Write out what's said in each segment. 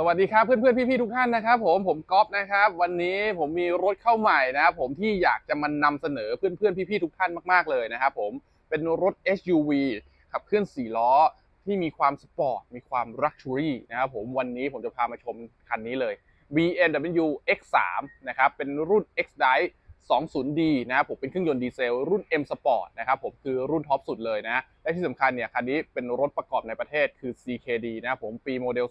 สวัสดีครับเพื่อนๆพี่ๆทุกท่านนะครับผมผมก๊อฟนะครับ วันนี้ผมมีรถเข้าใหม่นะครับผมที่อยากจะมานำเสนอเพื่อนๆพี่ๆทุกท่านมากๆเลยนะครับผมเป็นรถ SUV ขับเคลื่อน4ล้อที่มีความสปอร์ตมีความลักชัวรี่นะครับผมวันนี้ผมจะพามาชมคันนี้เลย BMW X3 นะครับเป็นรุ่น X Drive 20D นะครับผมเป็นเครื่องยนต์ดีเซลรุ่น M Sport นะครับผมคือรุ่นท็อปสุดเลยนะ และที่สำคัญเนี่ยคันนี้เป็นรถประกอบในประเทศคือ CKD นะครับผมปีโมเดล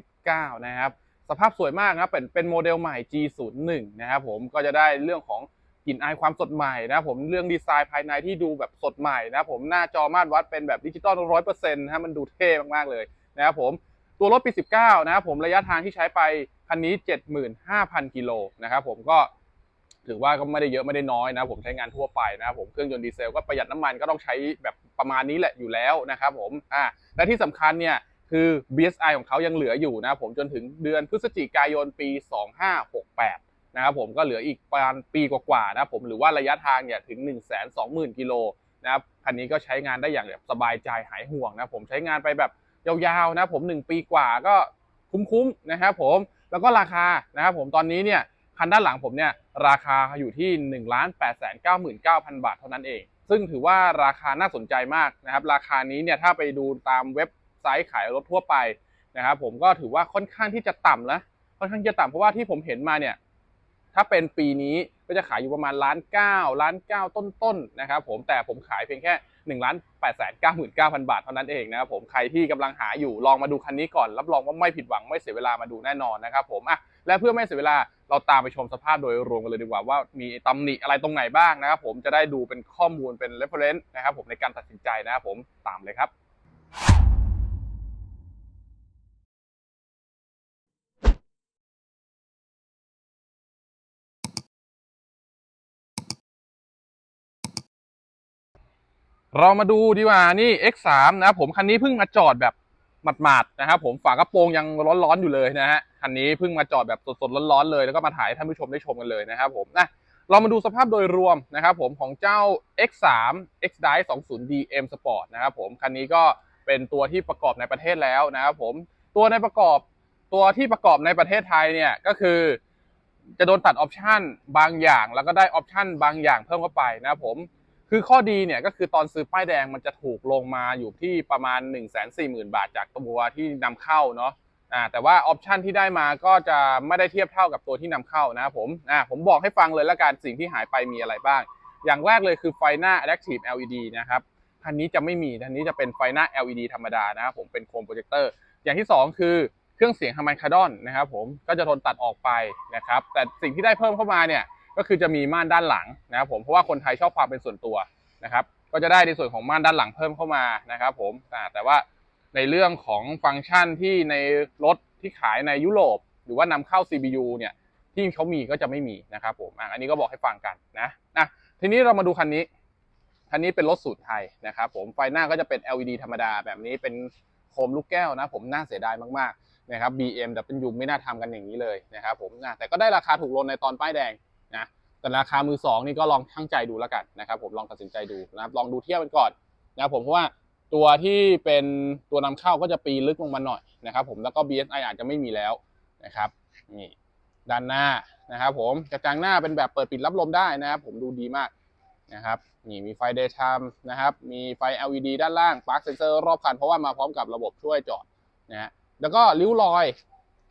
2019 นะครับสภาพสวยมากนะเป็นเป็นโมเดลใหม่ G01 นะครับผมก็จะได้เรื่องของกลิ่นอายความสดใหม่นะครับผมเรื่องดีไซน์ภายในที่ดูแบบสดใหม่นะครับผมหน้าจอมาตรวัดเป็นแบบดิจิตอลร้อยเปอร์เซ็นต์นะฮะมันดูเท่มากๆเลยนะครับผมตัวรถปี 19 นะครับผมระยะทางที่ใช้ไปคันนี้ 75,000 กิโลนะครับผมก็ ถือว่าก็ไม่ได้เยอะไม่ได้น้อยนะผมใช้งานทั่วไปนะผมเครื่องยนต์ดีเซลก็ประหยัดน้ำมันก็ต้องใช้แบบประมาณนี้แหละอยู่แล้วนะครับผมอ่าและที่สำคัญเนี่ยคือ BSI ของเขายังเหลืออยู่นะผมจนถึงเดือนพฤศจิกายนปี 2568 นะครับผมก็เหลืออีกประมาณปีกว่าๆนะผมหรือว่าระยะทางเนี่ยถึง 1 2 0 0 0 0 กิโลนะครับคันนี้ก็ใช้งานได้อย่างแบบสบายใจหายห่วงนะผมใช้งานไปแบบยาวๆนะผม 1 ปีกว่าก็คุ้มๆนะครับผมแล้วก็ราคานะครับผมตอนนี้เนี่ย คันด้านหลังผมเนี่ยราคาอยู่ที่ 1 8 9 9 9 0 0 บาทเท่านั้นเอง ซึ่งถือว่าราคาน่าสนใจมากนะครับ ราคานี้เนี่ยถ้าไปดูตามเว็บไซต์ขายรถทั่วไปนะครับผมก็ถือว่าค่อนข้างที่จะต่ำแล้วค่อนข้างจะต่ำเพราะว่าที่ผมเห็นมาเนี่ยถ้าเป็นปีนี้ก็จะขายอยู่ประมาณล้านเก้าล้านเก้าต้นๆนะครับผมแต่ผมขายเพียงแค่1นึ่งล้านแปดแสนเก้าหมื่นเก้าพันบาทเท่านั้นเองนะครับผมใครที่กำลังหาอยู่ลองมาดูคันนี้ก่อน รับรองว่าไม่ผิดหวังไม่เสียเวลามาดูแน่นอนนะครับผมอะและเพื่อไม่เสียเวลา เราตามไปชมสภาพโดยรวมกันเลยดีกว่าว่ามีตำหนิอะไรตรงไหนบ้างนะครับผมจะได้ดูเป็นข้อมูลเป็น reference นะครับผมในการตัดสินใจนะครับผมตามเลยครับเรามาดูดีกว่านี่ X3 นะครับผมคันนี้เพิ่งมาจอดแบบ หมาดๆนะครับผมฝากระโปรงยังร้อนๆอยู่เลยนะฮะคันนี้เพิ่งมาจอดแบบสดๆร้อนๆเลย แล้วก็มาถ่ายให้ท่านผู้ชมได้ชมกันเลยนะครับผมนะเรามาดูสภาพโดยรวมนะครับผมของเจ้า X3 X Drive 20D M Sport นะครับผมคันนี้ก็เป็นตัวที่ประกอบในประเทศแล้วนะครับผมตัวในประกอบตัวที่ประกอบในประเทศไทยเนี่ยก็คือจะโดนตัดออปชันบางอย่าง แล้วก็ได้ออปชันบางอย่างเพิ่มเข้าไปนะครับผม คือข้อดีเนี่ยก็คือตอนซื้อป้ายแดงมันจะถูกลงมาอยู่ที่ประมาณ 1 4 0 0 0 0 บาทจากตัวที่นำเข้าเนาะอ่าแต่ว่าออปชันที่ได้มาก็จะไม่ได้เทียบเท่ากับตัวที่นำเข้านะครับผมอ่าผมบอกให้ฟังเลยละกันสิ่งที่หายไปมีอะไรบ้าง อย่างแรกเลยคือไฟหน้า Adaptive LED นะครับคันนี้จะไม่มีคันนี้จะเป็นไฟหน้า LED ธรรมดานะครับผมเป็นโคมโปรเจคเตอร์อย่างที่ 2 คือเครื่องเสียงฮามันคาดอนนะครับผมก็จะโดนตัดออกไปนะครับแต่สิ่งที่ได้เพิ่มเข้ามาเนี่ย ก็คือจะมีม่านด้านหลังนะครับผมเพราะว่าคนไทยชอบความเป็นส่วนตัวนะครับก็จะได้ในส่วนของม่านด้านหลังเพิ่มเข้ามานะครับผมแต่ว่าในเรื่องของฟังก์ชันที่ในรถที่ขายในยุโรป หรือว่านำเข้า CBU เนี่ยที่เขามีก็จะไม่มีนะครับผมอันนี้ก็บอกให้ฟังกันนะนะทีนี้เรามาดูคันนี้คันนี้เป็นรถสูตรไทยนะครับผมไฟหน้าก็จะเป็น LED ธรรมดาแบบนี้เป็นโคมลูกแก้วนะผมน่าเสียดายมากๆนะครับ BMW ไม่น่าทำกันอย่างนี้เลยนะครับผมนะแต่ก็ได้ราคาถูกลงในตอนป้ายแดง นะแต่ราคามือสองนี่ก็ลองชั่งใจดูแล้วกันนะครับผมลองตัดสินใจดูนะครับลองดูเทียบกันก่อนนะครับผมเพราะว่าตัวที่เป็นตัวนำเข้าก็จะปีลึกลงมาหน่อยนะครับผมแล้วก็ BSI อาจจะไม่มีแล้วนะครับนี่ด้านหน้านะครับผมกระจังหน้าเป็นแบบเปิดปิดรับลมได้นะครับผมดูดีมากนะครับนี่มีไฟ daytime นะครับมีไฟ LED ด้านล่าง park sensor รอบคัน เพราะว่ามาพร้อมกับระบบช่วยจอดนะฮะแล้วก็ริ้วรอย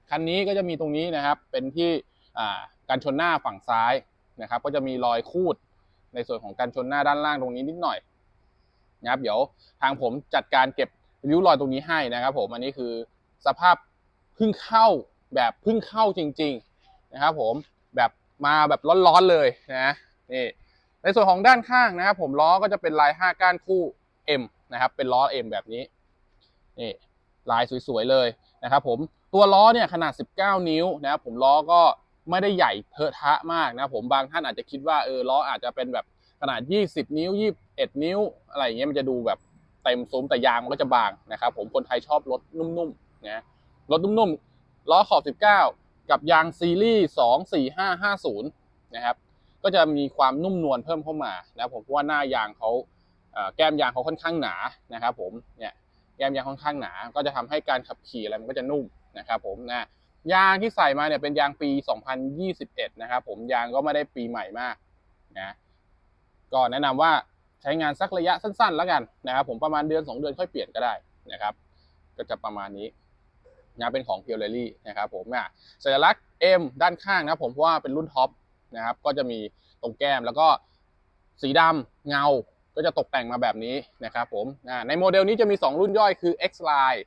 คันนี้ก็จะมีตรงนี้นะครับเป็นที่อ่า การชนหน้าฝั่งซ้ายนะครับ ก็จะมีรอยคูดในส่วนของการชนหน้าด้านล่างตรงนี้นิดหน่อยนะครับเดี๋ยวทางผมจัดการเก็บริ้วรอยตรงนี้ให้นะครับ ผมอันนี้คือสภาพเพิ่งเข้าแบบเพิ่งเข้าจริง ๆนะครับ ผมแบบมาแบบร้อนๆเลยนะนี่ในส่วนของด้านข้างนะครับผมล้อก็จะเป็นลาย 5 ก้านคู่ M นะครับ เป็นล้อ M แบบนี้นี่ลายสวยๆเลยนะครับ ผมตัวล้อเนี่ยขนาด 19 นิ้วนะครับผมล้อก็ ไม่ได้ใหญ่เทอะทะมากนะผมบางท่านอาจจะคิดว่าเออล้ออาจจะเป็นแบบขนาด 20 นิ้ว 21 นิ้ว อะไรอย่างเงี้ยมันจะดูแบบเต็มซุ้มแต่ยางมันก็จะบางนะครับผมคนไทยชอบรถนุ่มๆนะรถนุ่มๆล้อขอบ 19 กับยางซีรีส์24550 นะครับก็จะมีความนุ่มนวลเพิ่มเข้ามานะผมเพราะว่าหน้ายางเขาแก้มยางเขาค่อนข้างหนานะครับผมเนี่ยแก้มยางค่อนข้างหนา ก็จะทำให้การขับขี่อะไรมันก็จะนุ่มนะครับผมนะ ยางที่ใส่มาเนี่ยเป็นยางปี 2021 นะครับผมยางก็ไม่ได้ปีใหม่มากนะก็แนะนำว่าใช้งานสักระยะสั้นๆ แล้วกันนะครับผมประมาณเดือน 2 เดือนค่อยเปลี่ยนก็ได้นะครับ ก็จะประมาณนี้นะเป็นของ p พียวเรลี่นะครับผมอะสัญลักษณ์ M ด้านข้างนะครับผมเพราะว่าเป็นรุ่นท็อปนะครับก็จะมีตรงแก้มแล้วก็สีดำเงาก็จะตกแต่งมาแบบนี้นะครับผมอ่าในโมเดลนี้จะมี 2 รุ่นย่อยคือ X Line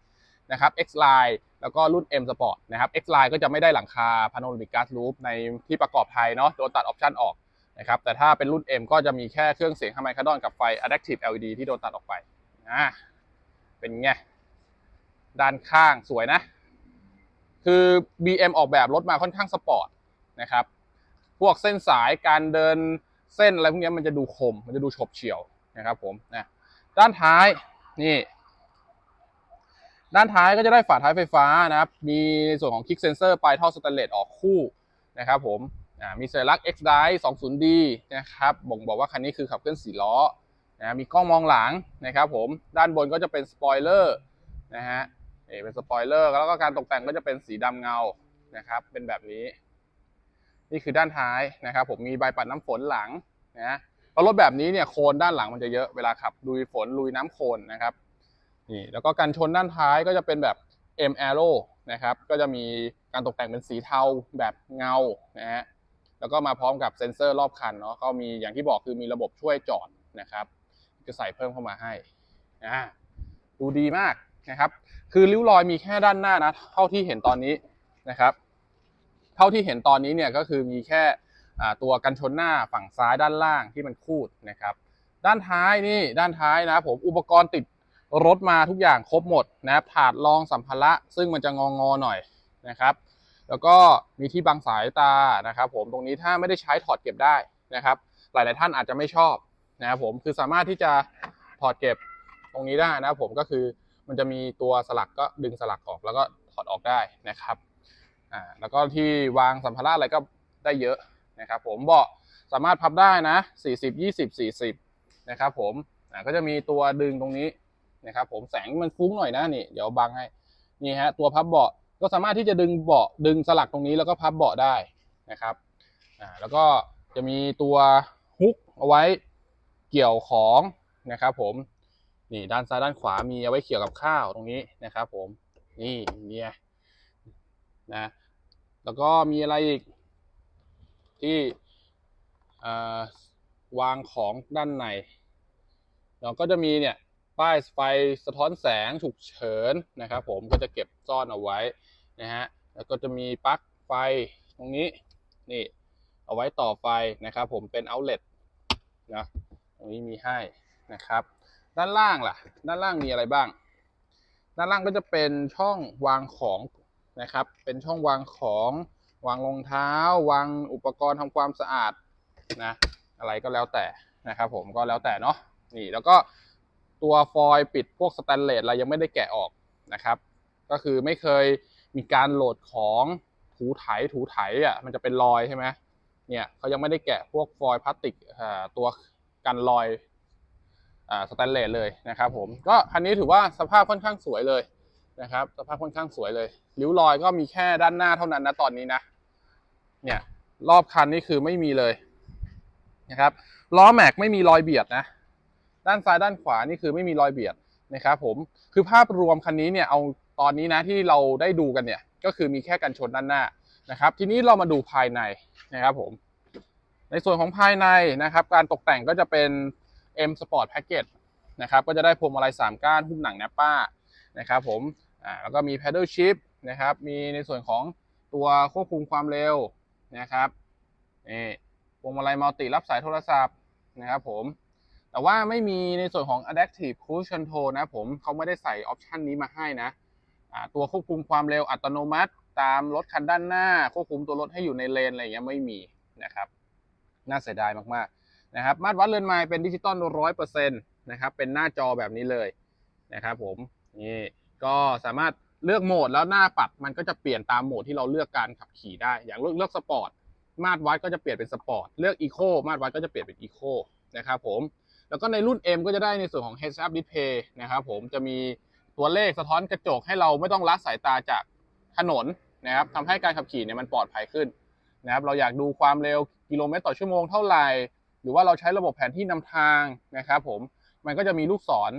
นะครับ X Line แล้วก็รุ่น M Sport นะครับ X Line ก็จะไม่ได้หลังคา Panoramic Glass Roof ในที่ประกอบไทยเนาะโดนตัดออปชันออกนะครับแต่ถ้าเป็นรุ่น M ก็จะมีแค่เครื่องเสียง h a m คาดอนกับไฟ Adaptive LED ที่โดนตัดออกไปอ่าเป็นไงด้านข้างสวยนะ คือ BM ออกแบบรถมาค่อนข้างสปอร์ตนะครับ พวกเส้นสายการเดินเส้นอะไรพวกนี้มันจะดูคม มันจะดูฉบเฉี่ยวนะครับผมนะด้านท้ายนี่ ด้านท้ายก็จะได้ฝาท้ายไฟฟ้านะครับ มีในส่วนของคลิกเซนเซอร์ปลายท่อสแตนเลสออกคู่นะครับผมอ่ามีสัญลักษณ์ X Drive 20D นะครับ บ่งบอกว่าคันนี้คือขับเคลื่อน4ล้อนะมีกล้องมองหลังนะครับผม ด้านบนก็จะเป็นสปอยเลอร์นะฮะเป็นสปอยเลอร์แล้วก็การตกแต่งก็จะเป็นสีดำเงานะครับ เป็นแบบนี้ นี่คือด้านท้ายนะครับ ผมมีใบปัดน้ำฝนหลังนะเพราะรถแบบนี้เนี่ยโคนด้านหลังมันจะเยอะเวลาขับลุยฝนลุยน้ำโคลนนะครับ นี่แล้วก็กันชนด้านท้ายก็จะเป็นแบบ M Aero นะครับ ก็จะมีการตกแต่งเป็นสีเทาแบบเงานะฮะแล้วก็มาพร้อมกับเซ็นเซอร์รอบคันเนาะก็มีอย่างที่บอกคือมีระบบช่วยจอดนะครับ จะใส่เพิ่มเข้ามาให้อ่าดูดีมากนะครับ คือริ้วรอยมีแค่ด้านหน้านะเท่าที่เห็นตอนนี้นะครับ เท่าที่เห็นตอนนี้เนี่ยก็คือมีแค่ตัวกันชนหน้าฝั่งซ้ายด้านล่างที่มันคูดนะครับ ด้านท้ายนี่ด้านท้ายนะผมอุปกรณ์ติด รถมาทุกอย่างครบหมดนะครับถาดรองสัมภาระซึ่งมันจะงองอหน่อยนะครับ แล้วก็มีที่บังสายตานะครับผมตรงนี้ถ้าไม่ได้ใช้ถอดเก็บได้นะครับ หลาย ๆ ท่านอาจจะไม่ชอบนะครับผมคือสามารถที่จะถอดเก็บตรงนี้ได้นะครับผมก็คือมันจะมีตัวสลักก็ดึงสลักออกแล้วก็ถอดออกได้นะครับอ่าแล้วก็ที่วางสัมภาระอะไรก็ได้เยอะนะครับผมเบาะสามารถพับได้นะ 40 20 40นะครับผมอ่าก็จะมีตัวดึงตรงนี้ นะครับผมแสงมันฟุ้งหน่อยนะนี่เดี๋ยวบังให้นี่ฮะตัวพับเบาะก็สามารถที่จะดึงเบาะดึงสลักตรงนี้แล้วก็พับเบาะได้นะครับอ่าแล้วก็จะมีตัวฮุกเอาไว้เกี่ยวของนะครับ ผมนี่ด้านซ้ายด้านขวามีเอาไว้เกี่ยวกับข้าวตรงนี้นะครับ ผมนี่เนี่ยนะแล้วก็มีอะไรอีกที่อ่อวางของด้านในเราก็จะมีเนี่ย ป้ายไฟสะท้อนแสงฉุกเฉินนะครับ ผมก็จะเก็บซ่อนเอาไว้นะฮะแล้วก็จะมีปลั๊กไฟตรงนี้นี่เอาไว้ต่อไฟนะครับ ผมเป็นเอาเล t นะตรงนี้มีให้นะครับ ด้านล่างล่ะ ด้านล่างมีอะไรบ้าง ด้านล่างก็จะเป็นช่องวางของนะครับ เป็นช่องวางของวางรองเท้า วางอุปกรณ์ทำความสะอาดนะอะไรก็แล้วแต่นะครับ ผมก็แล้วแต่เนาะนี่แล้วก็ ตัวฟอยล์ปิดพวกสแตนเลสอะไรยังไม่ได้แกะออกนะครับ ก็คือไม่เคยมีการโหลดของถูไถถูไถอะมันจะเป็นรอยใช่ไหมเนี่ยเขายังไม่ได้แกะพวกฟอยล์พลาสติกตัวกันรอยสแตนเลสเลยนะครับผมก็คันนี้ถือว่าสภาพค่อนข้างสวยเลยนะครับ สภาพค่อนข้างสวยเลยริ้วรอยก็มีแค่ด้านหน้าเท่านั้นนะตอนนี้นะเนี่ยรอบคันนี่คือไม่มีเลยนะครับล้อแม็กไม่มีรอยเบียดนะ ด้านซ้ายด้านขวานี่คือไม่มีรอยเบียดนะครับผมคือภาพรวมคันนี้เนี่ยเอาตอนนี้นะที่เราได้ดูกันเนี่ยก็คือมีแค่กันชนด้านหน้านะครับ ทีนี้เรามาดูภายในนะครับผม ในส่วนของภายในนะครับ การตกแต่งก็จะเป็น M Sport Package นะครับก็จะได้พวงมาลัย3ก้านหุ้มหนังแนปป้านะครับผมอ่าแล้วก็มี Paddle Shift นะครับ มีในส่วนของตัวควบคุมความเร็วนะครับนี่พวงมาลัยมัลติรับสายโทรศัพท์นะครับผม แต่ว่าไม่มีในส่วนของ Adaptive Cruise Control นะผมเขาไม่ได้ใส่ออปชันนี้มาให้นะตัวควบคุมความเร็วอัตโนมัติ ตามรถคันด้านหน้า ควบคุมตัวรถให้อยู่ในเลนอะไรอย่างเงี้ยไม่มีนะครับน่าเสียดายมากๆนะครับมาตรวัดเรือนไมล์เป็นดิจิตอลร้อยเปอร์เซ็นต์นะครับเป็นหน้าจอแบบนี้เลยนะครับผมนี่ก็สามารถเลือกโหมดแล้วหน้าปัดมันก็จะเปลี่ยนตามโหมดที่เราเลือกการขับขี่ได้ อย่างเลือกเลือกสปอร์ตมาตรวัดก็จะเปลี่ยนเป็นสปอร์ตเลือกอีโคมาตรวัดก็จะเปลี่ยนเป็นอีโคนะครับผม แล้วก็ในรุ่น M ก็จะได้ในส่วนของ Heads Up Display นะครับผมจะมีตัวเลขสะท้อนกระจกให้เราไม่ต้องละสายตาจากถนนนะครับทำให้การขับขี่เนี่ยมันปลอดภัยขึ้นนะครับเราอยากดูความเร็วกิโลเมตรต่อชั่วโมงเท่าไหร่ หรือว่าเราใช้ระบบแผนที่นำทางนะครับผมมันก็จะมีลูกศร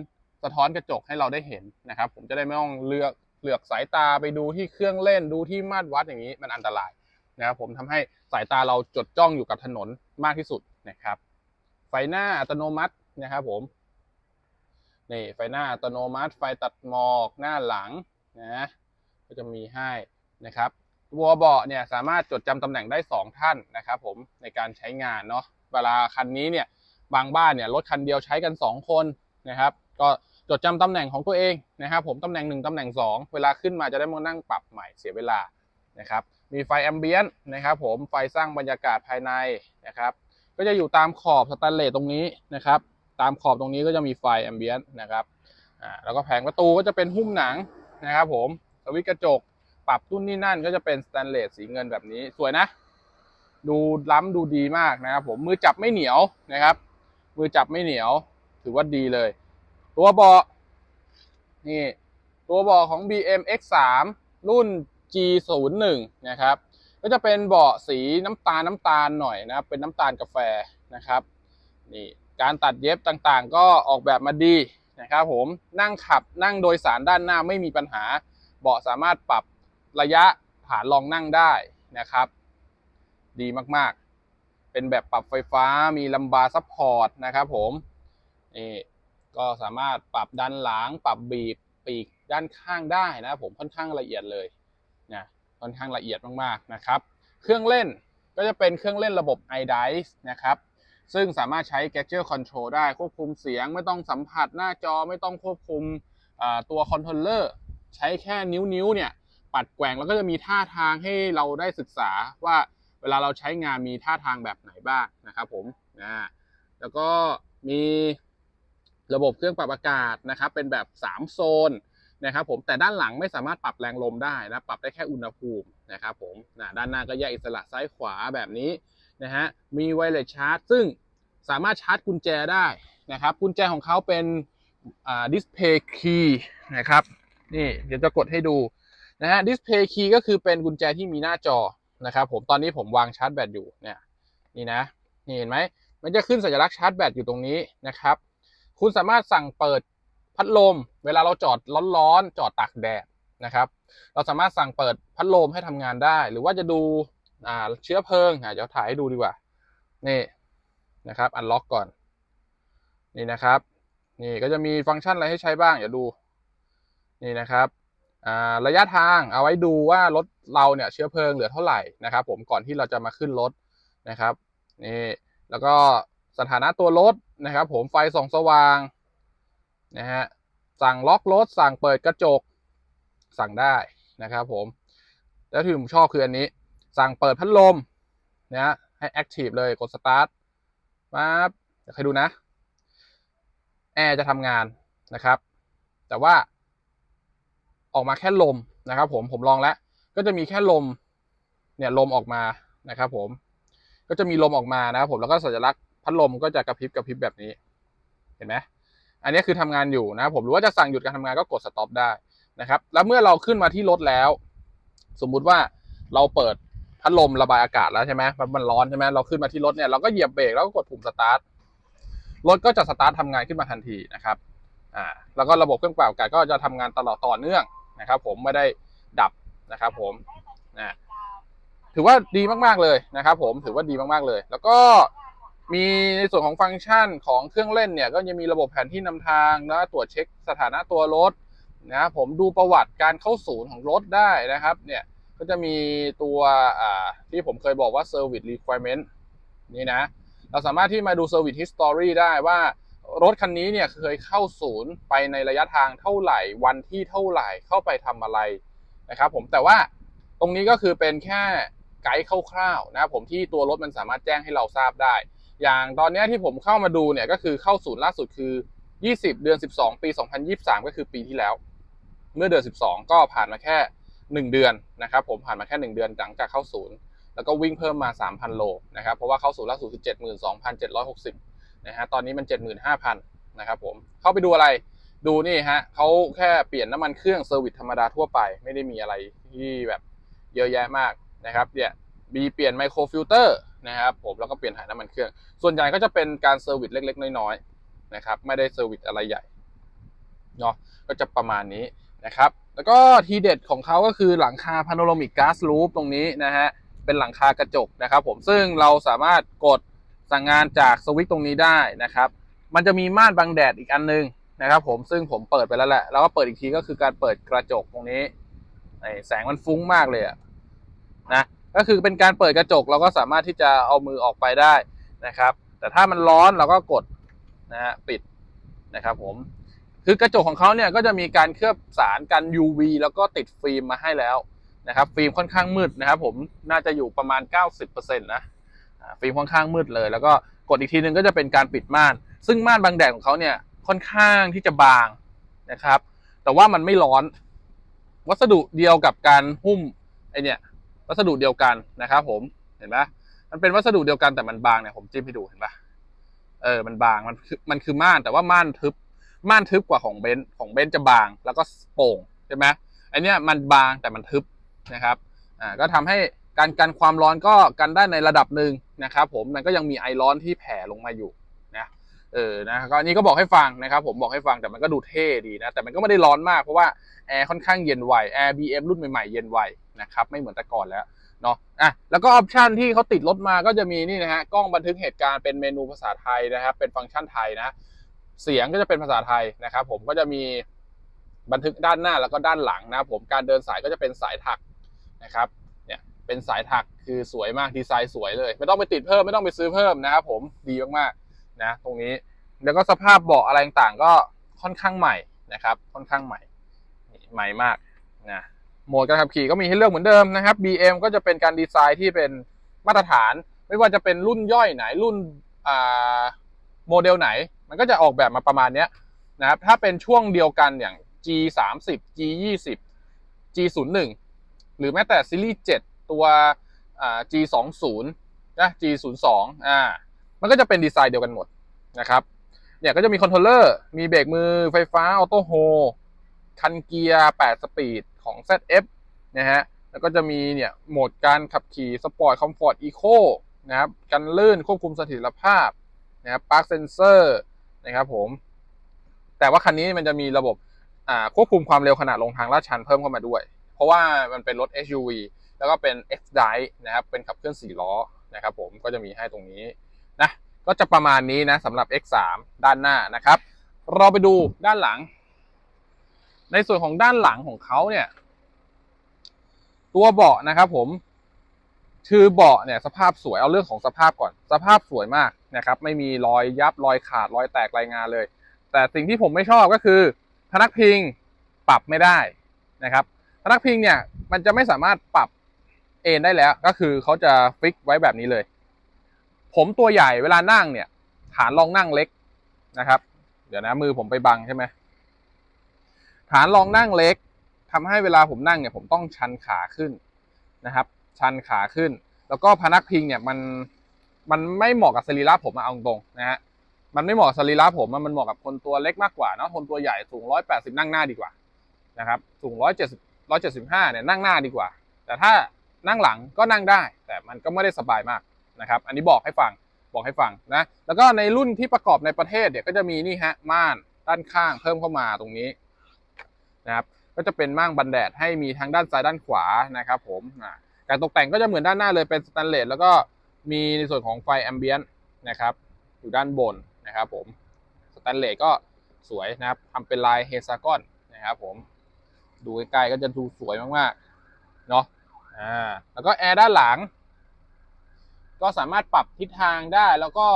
สะท้อนกระจกให้เราได้เห็นนะครับ ผมจะได้ไม่ต้องเลือกเลือกสายตาไปดูที่เครื่องเล่นดูที่มาตรวัดอย่างนี้มันอันตรายนะครับผมทำให้สายตาเราจดจ้องอยู่กับถนนมากที่สุดนะครับ ไฟหน้าอัตโนมัติ นะครับผมนี่ไฟหน้าอัตโนมัติ ไฟตัดหมอกหน้าหลังนะก็จะมีให้นะครับตัวเบาะเนี่ยสามารถจดจำตำแหน่งได้ 2 ท่านนะครับผมในการใช้งานเนาะเวลาคันนี้เนี่ยบางบ้านเนี่ยรถคันเดียวใช้กัน 2 คนนะครับ ก็จดจำตำแหน่งของตัวเองนะครับ ผมตำแหน่งหนึ่งตำแหน่ง 2 เวลาขึ้นมาจะได้มานั่งปรับใหม่เสียเวลานะครับมีไฟแอมเบียนนะครับผมไฟสร้างบรรยากาศภายในนะครับ ก็จะอยู่ตามขอบสแตนเลสตรงนี้นะครับ ตามขอบตรงนี้ก็จะมีไฟแอมเบียนต์นะครับอ่าแล้วก็แผงประตูก็จะเป็นหุ้มหนังนะครับผมสวิตกระจก ปรับตุ้นนี่นั่นก็จะเป็นสแตนเลสสีเงินแบบนี้สวยนะ ดูล้ำดูดีมากนะครับผมมือจับไม่เหนียวนะครับ มือจับไม่เหนียว ถือว่าดีเลย ตัวเบาะนี่ตัวเบาะของ BM X3 รุ่น G01 นะครับก็จะเป็นเบาะสีน้ำตาลน้ำตาลหน่อยนะครับเป็นน้ำตาลกาแฟนะครับนี่ การตัดเย็บต่างๆ ก็ออกแบบมาดีนะครับผมนั่งขับนั่งโดยสารด้านหน้าไม่มีปัญหา เบาะสามารถปรับระยะฐานรองนั่งได้นะครับ ดีมากๆ เป็นแบบปรับไฟฟ้ามีลัมบาร์ซัพพอร์ตนะครับผมนี่ก็สามารถปรับด้านหลังปรับบีบปีกด้านข้างได้นะครับผมค่อนข้างละเอียดเลยนะค่อนข้างละเอียดมากๆนะครับ เครื่องเล่นก็จะเป็นเครื่องเล่นระบบ iDice นะครับ ซึ่งสามารถใช้ Gadget Control ได้ควบคุมเสียง ไม่ต้องสัมผัสหน้าจอไม่ต้องควบคุมตัวคอนโทรลเลอร์ใช้แค่นิ้วๆเนี่ยปัดแกว่งแล้วก็จะมีท่าทางให้เราได้ศึกษาว่าเวลาเราใช้งานมีท่าทางแบบไหนบ้างนะครับผมนะแล้วก็มีระบบเครื่องปรับอากาศนะครับเป็นแบบ 3 โซนนะครับผมแต่ด้านหลังไม่สามารถปรับแรงลมได้นะปรับได้แค่อุณหภูมินะครับผมนะด้านหน้าก็แยกอิสระซ้ายขวาแบบนี้ นะฮะมีไวเลสชาร์จซึ่งสามารถชาร์จกุญแจได้นะครับ กุญแจของเขาเป็นอ่าดิสเพย์คีย์นะครับนี่เดี๋ยวจะกดให้ดูนะฮะดิสเพย์คีย์ก็คือเป็นกุญแจที่มีหน้าจอนะครับผมตอนนี้ผมวางชาร์จแบตอยู่เนี่ยนี่นะนี่เห็นไหมมันจะขึ้นสัญลักษณ์ชาร์จแบตอยู่ตรงนี้นะครับ คุณสามารถสั่งเปิดพัดลม เวลาเราจอดร้อนๆจอดตากแดดนะครับ เราสามารถสั่งเปิดพัดลมให้ทำงานได้ หรือว่าจะดู อ่าเชื้อเพลิงอะเดี๋ยวถ่ายให้ดูดีกว่า นี่นะครับอันล็อกก่อน นี่นะครับ นี่ก็จะมีฟังก์ชันอะไรให้ใช้บ้างเดี๋ยวดู นี่นะครับอ่าระยะทางเอาไว้ดูว่ารถเราเนี่ยเชื้อเพลิงเหลือเท่าไหร่นะครับ ผมก่อนที่เราจะมาขึ้นรถนะครับนี่แล้วก็สถานะตัวรถนะครับ ผมไฟส่องสว่างนะฮะสั่งล็อกรถสั่งเปิดกระจกสั่งได้นะครับ ผมแล้วที่ผมชอบคืออันนี้ สั่งเปิดพัดลมนะฮะให้ Active เลยกด Start ปั๊บเดี๋ยวใครดูนะ แอร์จะทำงานนะครับ แต่ว่าออกมาแค่ลมนะครับ ผมผมลองแล้ว ก็จะมีแค่ลมเนี่ยลมออกมานะครับผมก็จะมีลมออกมานะครับผมแล้วก็สัญลักษณ์พัดลมก็จะกระพริบกระพริบแบบนี้ เห็นไหมอันนี้คือทำงานอยู่นะครับผมหรือว่าจะสั่งหยุดการทำงานก็กดสต็อปได้นะครับ แล้วเมื่อเราขึ้นมาที่รถแล้ว สมมุติว่าเราเปิด พัดลมระบายอากาศแล้วใช่ไหมมันมันร้อนใช่ไหมเราขึ้นมาที่รถเนี่ยเราก็เหยียบเบรกแล้วก็กดปุ่มสตาร์ทรถก็จะสตาร์ททำงานขึ้นมาทันทีนะครับอ่าแล้วก็ระบบเครื่องปรับอากาศก็จะทำงานตลอดต่อเนื่องนะครับ ผมไม่ได้ดับนะครับ ผมนะถือว่าดีมากๆเลยนะครับ ผมถือว่าดีมากๆเลย แล้วก็มีในส่วนของฟังก์ชันของเครื่องเล่นเนี่ยก็จะมีระบบแผนที่นำทางนะตรวจเช็คสถานะตัวรถนะผมดูประวัติการเข้าศูนย์ของรถได้นะครับ เนี่ย ก็จะมีตัวที่ผมเคยบอกว่า Service Requirement นี่นะ เราสามารถที่มาดู Service History ได้ว่ารถคันนี้เนี่ยเคยเข้าศูนย์ไปในระยะทางเท่าไหร่ วันที่เท่าไหร่เข้าไปทำอะไรนะครับผมแต่ว่าตรงนี้ก็คือเป็นแค่ไกด์คร่าวๆนะผมที่ตัวรถมันสามารถแจ้งให้เราทราบได้ อย่างตอนนี้ที่ผมเข้ามาดูเนี่ยก็คือเข้าศูนย์ล่าสุดคือ 20 เดือน 12 ปี 2023 ก็คือปีที่แล้ว เมื่อเดือน 12 ก็ผ่านมาแค่ 1 เดือนนะครับผมผ่านมาแค่ 1 เดือนหลังจากเข้าศูนย์ แล้วก็วิ่งเพิ่มมา 3,000 โลนะครับเพราะว่าเข้าศูนย์ล่าสุดคือ72,760นะฮะตอนนี้มัน 75,000นะครับผมเข้าไปดูอะไรดูนี่ฮะเขาแค่เปลี่ยนน้ำมันเครื่องเซอร์วิสธรรมดาทั่วไป ไม่ได้มีอะไรที่แบบเยอะแยะมากนะครับเนี่ยมีเปลี่ยนไมโครฟิลเตอร์นะครับผมแล้วก็เปลี่ยนถ่ายน้ำมันเครื่อง ส่วนใหญ่ก็จะเป็นการเซอร์วิสเล็ก ๆ น้อยๆนะครับไม่ได้เซอร์วิสอะไรใหญ่เนาะก็จะประมาณนี้ นะครับ แล้วก็ทีเด็ดของเขาก็คือหลังคาพาโน r รมิกก๊าซลูปตรงนี้นะฮะ เป็นหลังคากระจกนะครับผม ซึ่งเราสามารถกดสั่งงานจากสวิตช์ตรงนี้ได้นะครับ มันจะมีม่านบังแดดอีกอันนึงนะครับผม ซึ่งผมเปิดไปแล้วแหละ แล้วก็เปิดอีกทีก็คือการเปิดกระจกตรงนี้ แสงมันฟุ้งมากเลยอะนะ ก็คือเป็นการเปิดกระจกเราก็สามารถที่จะเอามือออกไปได้นะครับ แต่ถ้ามันร้อนเราก็กดนะฮะปิดนะครับผม คือกระจกของเขาเนี่ยก็จะมีการเคลือบสารกัน UV แล้วก็ติดฟิล์มมาให้แล้วนะครับ ฟิล์มค่อนข้างมืดนะครับ ผมน่าจะอยู่ประมาณ 90%นะฟิล์มค่อนข้างมืดเลย แล้วก็กดอีกทีนึงก็จะเป็นการปิดม่าน ซึ่งม่านบังแดดของเขาเนี่ยค่อนข้างที่จะบางนะครับ แต่ว่ามันไม่ร้อน วัสดุเดียวกับการหุ้มไอเนี่ยวัสดุเดียวกันนะครับ ผมเห็นปะมันเป็นวัสดุเดียวกันแต่มันบางเนี่ยผมจิ้มให้ดูเห็นปะเออมันบางมันคือมันคือม่านแต่ว่าม่านทึบ ม่านทึบกว่าของเบนซ์ของเบนซ์จะบางแล้วก็โป่งใช่ไหมอเนี้ยมันบางแต่มันทึบนะครับอ่าก็ทำให้การกันความร้อนก็กันได้ในระดับหนึ่งนะครับผมมันก็ยังมีไอร้อนที่แผ่ลงมาอยู่นะเออนะก็อันนี้ก็บอกให้ฟังนะครับผมบอกให้ฟังแต่มันก็ดูเท่ดีนะแต่มันก็ไม่ได้ร้อนมากเพราะว่าแอร์ค่อนข้างเย็นไวแอร์ BM รุ่นใหม่ๆเย็นไวนะครับไม่เหมือนแต่ก่อนแล้วเนาะอะแล้วก็ออปชันที่เขาติดรถมาก็จะมีนี่นะฮะกล้องบันทึกเหตุการณ์เป็นเมนูภาษาไทยนะครับเป็นฟังก์ชันไทยนะ เสียงก็จะเป็นภาษาไทยนะครับ ผมก็จะมีบันทึกด้านหน้าแล้วก็ด้านหลังนะครับผมการเดินสายก็จะเป็นสายถักนะครับเนี่ยเป็นสายถักคือสวยมากดีไซน์สวยเลย ไม่ต้องไปติดเพิ่มไม่ต้องไปซื้อเพิ่มนะครับผมดีมากๆนะตรงนี้แล้วก็สภาพเบาะอะไรต่างๆก็ค่อนข้างใหม่นะครับ ค่อนข้างใหม่ใหม่มากนะโหมดการขับขี่ก็มีให้เลือกเหมือนเดิมนะครับ BM ก็จะเป็นการดีไซน์ที่เป็นมาตรฐาน ไม่ว่าจะเป็นรุ่นย่อยไหนรุ่นโมเดลไหน มันก็จะออกแบบมาประมาณเนี้ยนะครับถ้าเป็นช่วงเดียวกันอย่าง G 3 0 G 2 0 G 0 1หรือแม้แต่ซีรีส์7ตัวอ่า G 2 0นะ G 0 2อ่ามันก็จะเป็นดีไซน์เดียวกันหมดนะครับเนี่ยก็จะมีคอนโทรลเลอร์มีเบรกมือไฟฟ้าออโต้โฮคันเกียร์ 8 สปีดของ ZF นะฮะแล้วก็จะมีเนี่ยโหมดการขับขี่สปอร์ตคอมฟอร์ตอีโคนะครับกันลื่นควบคุมเสถียรภาพนะครับปาร์คเซนเซอร์ นะครับผม แต่ว่าคันนี้มันจะมีระบบควบคุมความเร็วขณะลงทางลาดชันเพิ่มเข้ามาด้วย เพราะว่ามันเป็นรถ SUV แล้วก็เป็น X Drive นะครับ เป็นขับเคลื่อน4ล้อนะครับผมก็จะมีให้ตรงนี้นะก็จะประมาณนี้นะสำหรับ X3 ด้านหน้านะครับ เราไปดูด้านหลัง ในส่วนของด้านหลังของเขาเนี่ย ตัวเบาะนะครับผม คือเบาะเนี่ยสภาพสวยเอาเรื่องของสภาพก่อน สภาพสวยมากนะครับไม่มีรอยยับรอยขาดรอยแตกรายงานเลย แต่สิ่งที่ผมไม่ชอบก็คือพนักพิงปรับไม่ได้นะครับพนักพิงเนี่ยมันจะไม่สามารถปรับเอนได้แล้วก็คือเขาจะฟิกไว้แบบนี้เลย ผมตัวใหญ่เวลานั่งเนี่ยฐานรองนั่งเล็กนะครับ เดี๋ยวนะมือผมไปบังใช่ไหมฐานรองนั่งเล็กทำให้เวลาผมนั่งเนี่ยผมต้องชันขาขึ้นนะครับ ชันขาขึ้น แล้วก็พนักพิงเนี่ยมันมันไม่เหมาะกับสรีระผมอะเอาตรงนะฮะมันไม่เหมาะสรีระผมอะมันเหมาะกับคนตัวเล็กมากกว่าเนาะคนตัวใหญ่สูงร้อยแปดสิบนั่งหน้าดีกว่านะครับสูงร้อยเจ็ดสิบร้อยเจ็ดสิบห้าเนี่ยนั่งหน้าดีกว่า แต่ถ้านั่งหลังก็นั่งได้ แต่มันก็ไม่ได้สบายมากนะครับ อันนี้บอกให้ฟังบอกให้ฟังนะแล้วก็ในรุ่นที่ประกอบในประเทศเนี่ยก็จะมีนี่ฮะม่านด้านข้างเพิ่มเข้ามาตรงนี้นะครับก็จะเป็นม่านบันแดดให้มีทั้งด้านซ้ายด้านขวานะครับ ผมอ่า การตกแต่งก็จะเหมือนด้านหน้าเลยเป็นสแตนเลสแล้วก็มีในส่วนของไฟแอมเบียนนะครับอยู่ด้านบนนะครับผมสแตนเลสก็สวยนะครับทำเป็นลายเฮซากอนนะครับผมดูใกล้ๆก็จะดูสวยมากๆเนาะอ่าแล้วก็แอร์ด้านหลัง ก็สามารถปรับทิศทางได้แล้วก็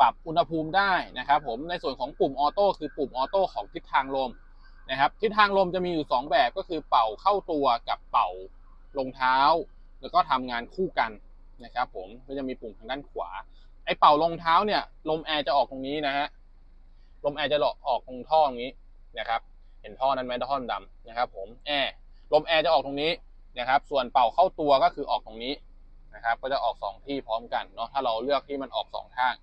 ปรับอุณหภูมิได้นะครับผมในส่วนของปุ่มออโต้คือปุ่มออโต้ของทิศทางลมนะครับทิศทางลมจะมีอยู่ 2 แบบก็คือเป่าเข้าตัวกับเป่าลงเท้า แล้วก็ทำงานคู่กันนะครับผมก็จะมีปุ่มทางด้านขวา ไอ้เป่าลงเท้าเนี่ย ลมแอร์จะออกตรงนี้นะฮะลมแอร์จะออกตรงท่อตรงนี้นะครับ เห็นท่อนั้นไหมท่อนดำนะครับ ผมแอร์ลมแอร์จะออกตรงนี้นะครับ ส่วนเป่าเข้าตัวก็คือออกตรงนี้นะครับ ก็จะออก 2 ที่พร้อมกันเนาะถ้าเราเลือกที่มันออก2ทาง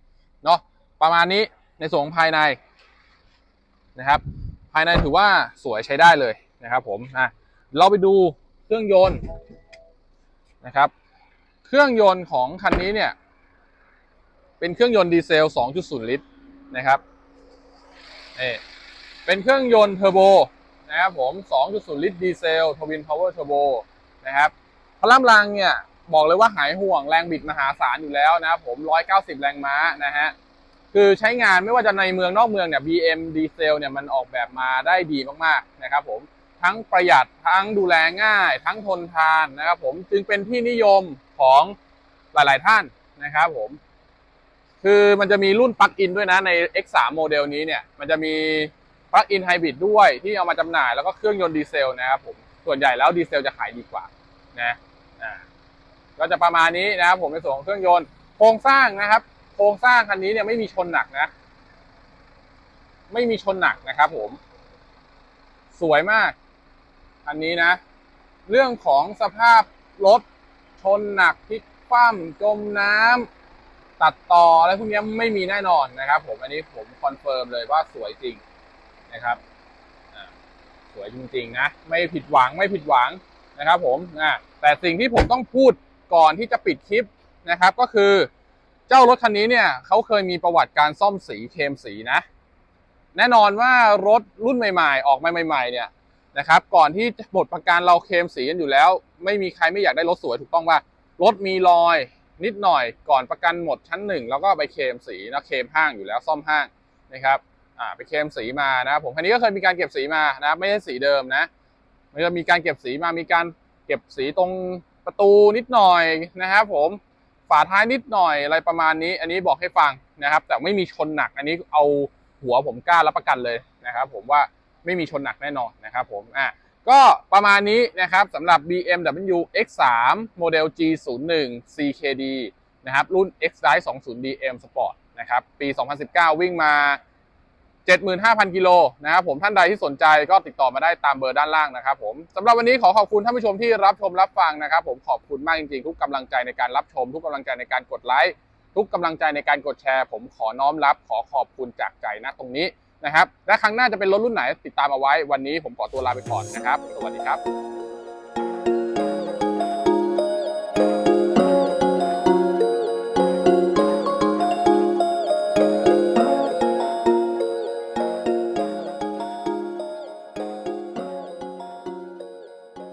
เนาะประมาณนี้ในส่วนของภายในนะครับภายายในถือว่าสวยใช้ได้เลยนะครับ ผมอะเราไปดูเครื่องยนต์ นะครับ เครื่องยนต์ของคันนี้เนี่ย เป็นเครื่องยนต์ดีเซล 2.0 ลิตรนะครับนี่เป็นเครื่องยนต์เทอร์โบนะครับผม 2.0 ลิตรดีเซลทวินพาวเวอร์เทอร์โบนะครับพลังลังเนี่ยบอกเลยว่าหายห่วงแรงบิดมหาศาลอยู่แล้วนะครับผม 190 แรงม้านะฮะ คือใช้งานไม่ว่าจะในเมืองนอกเมืองเนี่ย BM ดีเซลเนี่ยมันออกแบบมาได้ดีมากๆนะครับผม ทั้งประหยัดทั้งดูแลง่าย ทั้งทนทานนะครับผมจึงเป็นที่นิยมของหลาย ๆ ท่านนะครับผมคือมันจะมีรุ่นปลั๊กอินด้วยนะใน X3 โมเดลนี้เนี่ย มันจะมีปลั๊กอินไฮบริดด้วยที่เอามาจำหน่ายแล้วก็เครื่องยนต์ดีเซลนะครับผมส่วนใหญ่แล้วดีเซลจะขายดีกว่านะอ่าก็จะประมาณนี้นะครับผมในส่วนของเครื่องยนต์โครงสร้างนะครับ โครงสร้างคันนี้เนี่ยไม่มีชนหนักนะ ไม่มีชนหนักนะครับผม สวยมาก คันนี้นะ เรื่องของสภาพรถชนหนักพลิกคว่ำจมน้ำตัดต่ออะไรพวกนี้ไม่มีแน่นอนนะครับผมอันนี้ผมคอนเฟิร์มเลยว่าสวยจริงนะครับสวยจริงๆนะไม่ผิดหวังไม่ผิดหวังนะครับ ผมอ่าแต่สิ่งที่ผมต้องพูดก่อนที่จะปิดคลิปนะครับ ก็คือเจ้ารถคันนี้เนี่ยเขาเคยมีประวัติการซ่อมสีเคลมสีนะ แน่นอนว่ารถรุ่นใหม่ ๆ ออกมาใหม่ ๆ เนี่ย นะครับ ก่อนที่จะหมดประกันเราเคลมสีกันอยู่แล้ว ไม่มีใครไม่อยากได้รถสวยถูกต้องว่ารถมีรอยนิดหน่อยก่อนประกันหมดชั้นหนึ่งแล้วก็ไปเคลมสีนะเคลมห้างอยู่แล้วซ่อมห้างนะครับอ่าไปเคลมสีมานะผมคันนี้ก็เคยมีการเก็บสีมานะไม่ใช่สีเดิมนะมันจะมีการเก็บสีมามีการเก็บสีตรงประตูนิดหน่อยนะครับผมฝาท้ายนิดหน่อยอะไรประมาณนี้ อันนี้บอกให้ฟังนะครับ แต่ไม่มีชนหนัก อันนี้เอาหัวผมกล้ารับประกันเลยนะครับ ผมว่า ไม่มีชนหนักแน่นอนนะครับผมอะก็ประมาณนี้นะครับสำหรับ BMW X3 โมเดล G01 CKD นะครับรุ่น X Drive 20 DM Sport นะครับปี 2019 วิ่งมา 75,000 กิโลนะครับผมท่านใดที่สนใจก็ติดต่อมาได้ตามเบอร์ด้านล่างนะครับผมสำหรับวันนี้ขอขอบคุณท่านผู้ชมที่รับชมรับฟังนะครับ ผมขอบคุณมากจริงๆ ทุกกำลังใจในการรับชม ทุกกำลังใจในการกดไลค์ทุกกำลังใจในการกดแชร์ ผมขอน้อมรับขอขอบคุณจากใจนะตรงนี้ นะครับ และครั้งหน้าจะเป็นรถรุ่นไหนติดตามเอาไว้ วันนี้ผมขอตัวลาไปก่อนนะครับ สวัสดีครับ